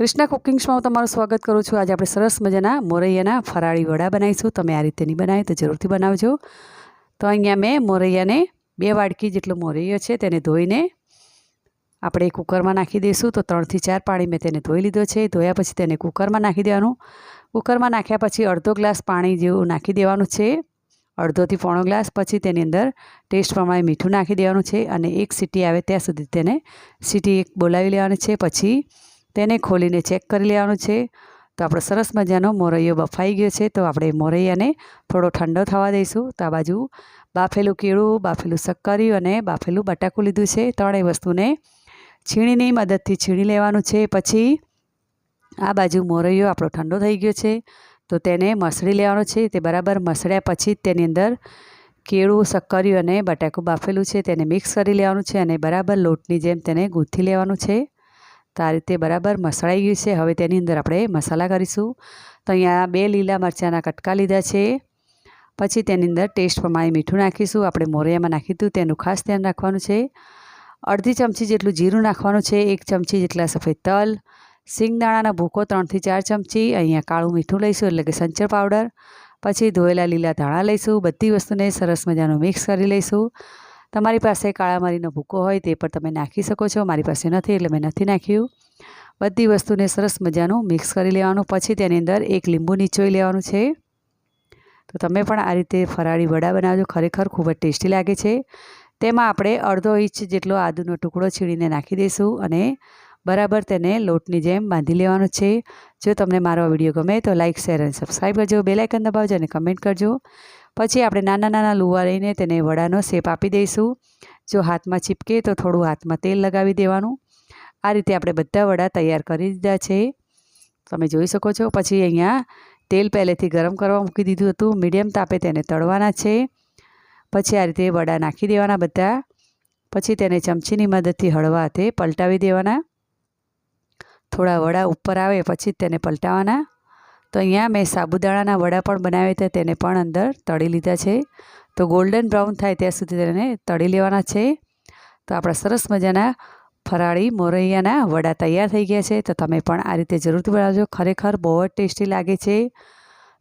કૃષ્ણા કુકિંગ્સમાં હું તમારું સ્વાગત કરું છું. આજે આપણે સરસ મજાના મોરૈયાના ફરાળી વડા બનાવીશું. તમે આ રીતે નહીં બનાવે તો જરૂરથી બનાવજો. તો અહીંયા મેં મોરૈયાને બે વાડકી જેટલો મોરૈયો છે તેને ધોઈને આપણે કુકરમાં નાખી દઈશું. તો ત્રણથી ચાર પાણી મેં તેને ધોઈ લીધો છે. ધોયા પછી તેને કુકરમાં નાખી દેવાનું. કુકરમાં નાખ્યા પછી અડધો ગ્લાસ પાણી જેવું નાખી દેવાનું છે. અડધોથી પોણો ગ્લાસ પછી તેની અંદર ટેસ્ટ પ્રમાણે મીઠું નાખી દેવાનું છે અને એક સીટી આવે ત્યાં સુધી તેને સીટી એક બોલાવી લેવાની છે. પછી તેને ખોલીને ચેક કરી લેવાનું છે. તો આપણો સરસ મજાનો મોરૈયો બફાઈ ગયો છે. તો આપણે મોરૈયાને થોડો ઠંડો થવા દઈશું. તો આ બાજુ બાફેલું કેળું, બાફેલું શક્કર્યું અને બાફેલું બટાકું લીધું છે. ત્રણેય વસ્તુને છીણીની મદદથી છીણી લેવાનું છે. પછી આ બાજુ મોરૈયો આપણો ઠંડો થઈ ગયો છે. તો તેને મસળી લેવાનો છે. તે બરાબર મસળ્યા પછી જ તેની અંદર કેળું, શક્કર્યું અને બટાકું બાફેલું છે. તેને મિક્સ કરી લેવાનું છે અને બરાબર લોટની જેમ તેને ગૂંથી લેવાનું છે. તો આ રીતે બરાબર મસળાઈ ગયું છે. હવે તેની અંદર આપણે મસાલા કરીશું. તો અહીંયા બે લીલા મરચાંના કટકા લીધા છે. પછી તેની અંદર ટેસ્ટ પ્રમાણે મીઠું નાખીશું. આપણે મોરિયામાં નાખ્યું હતું તેનું ખાસ ધ્યાન રાખવાનું છે. અડધી ચમચી જેટલું જીરું નાખવાનું છે. એક ચમચી જેટલા સફેદ તલ. સિંગદાણાનો ભૂકો ત્રણથી ચાર ચમચી. અહીંયા કાળું મીઠું લઈશું એટલે કે સંચર પાવડર. પછી ધોયેલા લીલા ધાણા લઈશું. બધી વસ્તુને સરસ મજાનું મિક્સ કરી લઈશું. તમારી પાસે કાળા મરીનો ભૂકો હોય તે પણ તમે નાખી શકો છો. મારી પાસે નથી એટલે મેં નથી નાખ્યું. બધી વસ્તુને સરસ મજાનું મિક્સ કરી લેવાનું. પછી તેની અંદર એક લીંબુ નીચોઈ લેવાનું છે. તો તમે પણ આ રીતે ફરાળી વડા બનાવજો. ખરેખર ખૂબ જ ટેસ્ટી લાગે છે. તેમાં આપણે અડધો ઇંચ જેટલો આદુનો ટુકડો છીણીને નાખી દઈશું અને બરાબર તેને લોટની જેમ બાંધી લેવાનું છે. જો તમને મારો વીડિયો ગમે તો લાઇક શેર અને સબસ્ક્રાઈબ કરજો. બેલાઇકન દબાવજો અને કમેન્ટ કરજો. પછી આપણે નાના નાના લુવા લઈને તેને વડાનો શેપ આપી દઈશું. જો હાથમાં ચીપકે તો થોડું હાથમાં તેલ લગાવી દેવાનું. આ રીતે આપણે બધા વડા તૈયાર કરી દીધા છે. તમે જોઈ શકો છો, પછી અહીંયા તેલ પહેલેથી ગરમ કરવા મૂકી દીધું હતું. મીડિયમ તાપે તેને તળવાના છે. પછી આ રીતે વડા નાખી દેવાના બધા. પછી તેને ચમચીની મદદથી હળવા હાથે પલટાવી દેવાના. થોડા વડા ઉપર આવે પછી તેને પલટાવવાના તો અહીંયા મેં સાબુદાણાના વડા પણ બનાવ્યા હતા, તેને પણ અંદર તળી લીધા છે. તો ગોલ્ડન બ્રાઉન થાય ત્યાં સુધી તેને તળી લેવાના છે. તો આપણા સરસ મજાના ફરાળી મોરૈયાના વડા તૈયાર થઈ ગયા છે. તો તમે પણ આ રીતે જરૂરથી બનાવજો. ખરેખર બહુ જ ટેસ્ટી લાગે છે.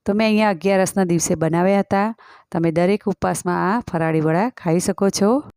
તો મેં અહીંયા અગિયારસના દિવસે બનાવ્યા હતા. તમે દરેક ઉપવાસમાં આ ફરાળી વડા ખાઈ શકો છો.